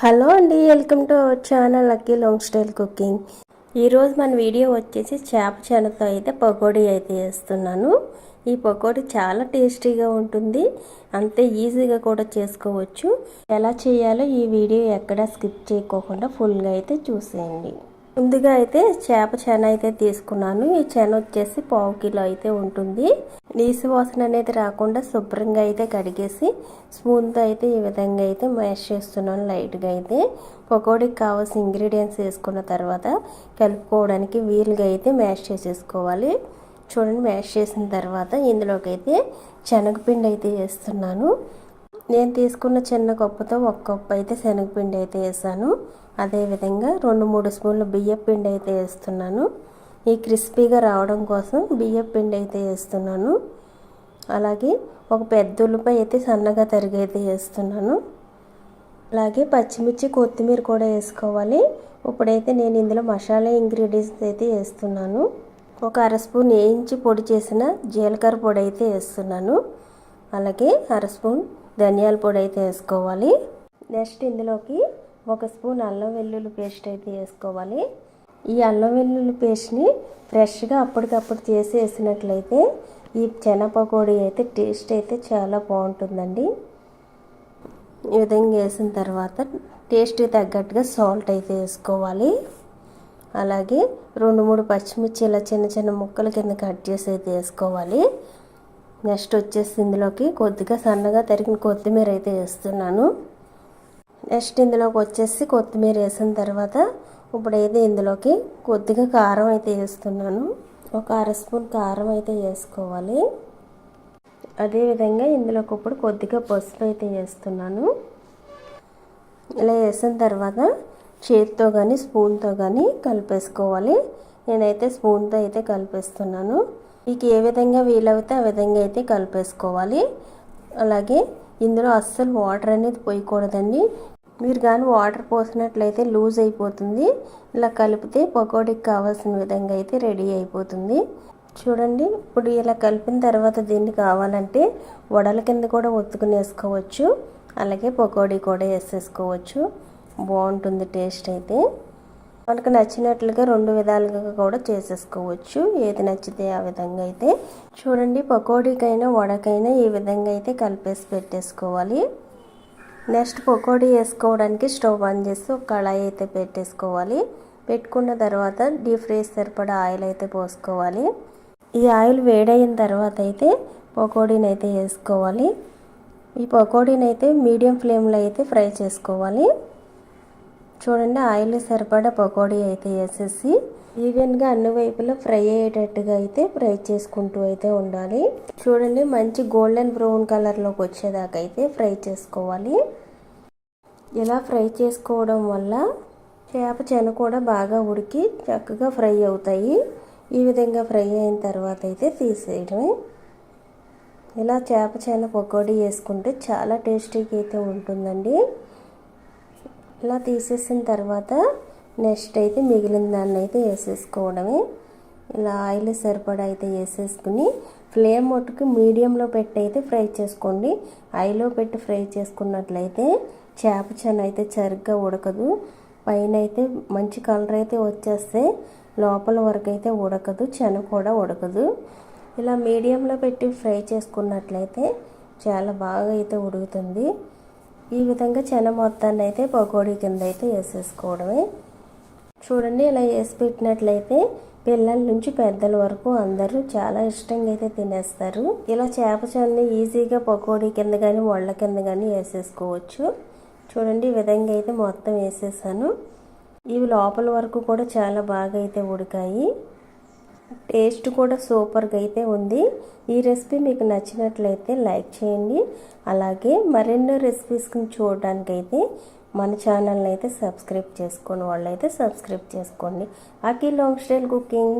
Hello అండి welcome to our channel lucky long style cooking. ఈరోజు మన వీడియో వచ్చేసి చేప చెనతో అయితే పకోడీ అయితే వేస్తున్నాను ఈ పకోడీ చాలా టేస్టీగా ఉంటుంది. అంతే ఈజీగా కూడా చేసుకోవచ్చు. ఎలా చేయాలో ఈ వీడియో ఎక్కడ స్కిప్ చేయకోకుండా ఫుల్గా అయితే చూసేయండి. ముందుగా అయితే చేప చెన అయితే తీసుకున్నాను. ఈ చెన వచ్చేసి పావు కిలో అయితే ఉంటుంది. నీసు వాసన అనేది రాకుండా శుభ్రంగా అయితే కడిగేసి స్పూన్తో అయితే ఈ విధంగా అయితే మ్యాష్ చేస్తున్నాను లైట్గా అయితే. పకోడీకి కావాల్సిన ఇంగ్రీడియంట్స్ వేసుకున్న తర్వాత కలుపుకోవడానికి వీలుగా అయితే మ్యాష్ చేసేసుకోవాలి. చూడండి మ్యాష్ చేసిన తర్వాత ఇందులోకి అయితే శనగపిండి అయితే వేస్తున్నాను. నేను తీసుకున్న చిన్న కప్పుతో ఒక కప్పు అయితే శనగపిండి అయితే వేసాను. అదేవిధంగా రెండు మూడు స్పూన్లు బియ్యం పిండి అయితే వేస్తున్నాను. ఈ క్రిస్పీగా రావడం కోసం బియ్యం పిండి అయితే వేస్తున్నాను. అలాగే ఒక పెద్ద ఉల్లిపాయ అయితే సన్నగా తరిగి అయితే వేస్తున్నాను. అలాగే పచ్చిమిర్చి కొత్తిమీర కూడా వేసుకోవాలి. ఇప్పుడైతే నేను ఇందులో మసాలా ఇంగ్రీడియంట్స్ అయితే వేస్తున్నాను. ఒక అర స్పూన్ వేయించి పొడి చేసిన జీలకర్ర పొడి అయితే వేస్తున్నాను. అలాగే అర స్పూన్ ధనియాల పొడి అయితే వేసుకోవాలి. నెక్స్ట్ ఇందులోకి ఒక స్పూన్ అల్లం వెల్లుల్లి పేస్ట్ అయితే వేసుకోవాలి. ఈ అల్లం వెల్లుల్లి పేస్ట్ని ఫ్రెష్గా అప్పటికప్పుడు చేసి వేసినట్లయితే ఈ చెనపకోడి అయితే టేస్ట్ అయితే చాలా బాగుంటుందండి. ఈ విధంగా వేసిన తర్వాత టేస్ట్కి తగ్గట్టుగా సాల్ట్ అయితే వేసుకోవాలి. అలాగే రెండు మూడు పచ్చిమిర్చి ఇలా చిన్న చిన్న ముక్కల కింద కట్ చేసి అయితే వేసుకోవాలి. నెక్స్ట్ వచ్చేసి ఇందులోకి కొద్దిగా సన్నగా తరిగిన కొత్తిమీర అయితే వేస్తున్నాను. నెక్స్ట్ ఇందులోకి వచ్చేసి కొత్తిమీర వేసిన తర్వాత ఇప్పుడైతే ఇందులోకి కొద్దిగా కారం అయితే వేస్తున్నాను. ఒక అర స్పూన్ కారం అయితే వేసుకోవాలి. అదేవిధంగా ఇందులోకి ఇప్పుడు కొద్దిగా పసుపు అయితే వేస్తున్నాను. ఇలా వేసిన తర్వాత చేతితో కానీ స్పూన్తో కానీ కలిపేసుకోవాలి. నేనైతే స్పూన్తో అయితే కలిపేస్తున్నాను. మీకు ఏ విధంగా వీలవుతే ఆ విధంగా అయితే కలిపేసుకోవాలి. అలాగే ఇందులో అస్సలు వాటర్ అనేది పోయకూడదండి. మీరు కానీ వాటర్ పోసినట్లయితే లూజ్ అయిపోతుంది. ఇలా కలిపితే పకోడీకి కావాల్సిన విధంగా అయితే రెడీ అయిపోతుంది. చూడండి ఇప్పుడు ఇలా కలిపిన తర్వాత దీన్ని కావాలంటే వడల కింద కూడా ఒత్తుకుని వేసుకోవచ్చు అలాగే పకోడీ కూడా వేసేసుకోవచ్చు. బాగుంటుంది టేస్ట్ అయితే. మనకు నచ్చినట్లుగా రెండు విధాలుగా కూడా చేసేసుకోవచ్చు. ఏది నచ్చితే ఆ విధంగా అయితే. చూడండి పకోడీకైనా వడకైనా ఈ విధంగా అయితే కలిపేసి పెట్టేసుకోవాలి. నెక్స్ట్ పకోడీ వేసుకోవడానికి స్టవ్ ఆన్ చేసి ఒక కళాయి అయితే పెట్టేసుకోవాలి. పెట్టుకున్న తర్వాత డీప్ ఫ్రైస్ సరిపడా ఆయిల్ అయితే పోసుకోవాలి. ఈ ఆయిల్ వేడైన తర్వాత అయితే పకోడీని అయితే వేసుకోవాలి. ఈ పకోడీని అయితే మీడియం ఫ్లేమ్లో అయితే ఫ్రై చేసుకోవాలి. చూడండి ఆయిల్ సరిపడా పకోడీ అయితే వేసేసి ఈవెన్గా అన్ని వైపులా ఫ్రై అయ్యేటట్టుగా అయితే ఫ్రై చేసుకుంటూ అయితే ఉండాలి. చూడండి మంచి గోల్డెన్ బ్రౌన్ కలర్లోకి వచ్చేదాకా అయితే ఫ్రై చేసుకోవాలి. ఇలా ఫ్రై చేసుకోవడం వల్ల చేప చెన కూడా బాగా ఉడికి చక్కగా ఫ్రై అవుతాయి. ఈ విధంగా ఫ్రై అయిన తర్వాత అయితే తీసేయడమే. ఇలా చేప చేన పకోడీ వేసుకుంటే చాలా టేస్టీగా అయితే ఉంటుందండి. ఇలా తీసేసిన తర్వాత నెక్స్ట్ అయితే మిగిలిన దాన్ని అయితే వేసేసుకోవడమే. ఇలా ఆయిల్ సరిపడా అయితే వేసేసుకుని ఫ్లేమ్ మట్టుకు మీడియంలో పెట్టి అయితే ఫ్రై చేసుకోండి. ఆయిల్లో పెట్టి ఫ్రై చేసుకున్నట్లయితే చేప చెన అయితే సరిగ్గా ఉడకదు. పైన అయితే మంచి కలర్ అయితే వచ్చేస్తే లోపల వరకు అయితే ఉడకదు చెన కూడా ఉడకదు. ఇలా మీడియంలో పెట్టి ఫ్రై చేసుకున్నట్లయితే చాలా బాగా అయితే ఉడుకుతుంది. ఈ విధంగా చెన మొత్తాన్ని అయితే పకోడీ కింద అయితే వేసేసుకోవడమే. చూడండి ఇలా వేసి పెట్టినట్లయితే పిల్లల నుంచి పెద్దల వరకు అందరూ చాలా ఇష్టంగా అయితే తినేస్తారు. ఇలా చేప చెన్ని ఈజీగా పకోడీ కింద కానీ వళ్ళ కింద కానీ వేసేసుకోవచ్చు. చూడండి ఈ విధంగా అయితే మొత్తం వేసేసాను. ఇవి లోపల వరకు కూడా చాలా బాగా అయితే ఉడికాయి. టేస్ట్ కూడా సూపర్గా అయితే ఉంది. ఈ రెసిపీ మీకు నచ్చినట్లయితే లైక్ చేయండి. అలాగే మరెన్నో రెసిపీస్ని చూడడానికైతే మన ఛానల్ని అయితే సబ్స్క్రైబ్ చేసుకుని వాళ్ళు అయితే సబ్స్క్రైబ్ చేసుకోండి. Akhil long style cooking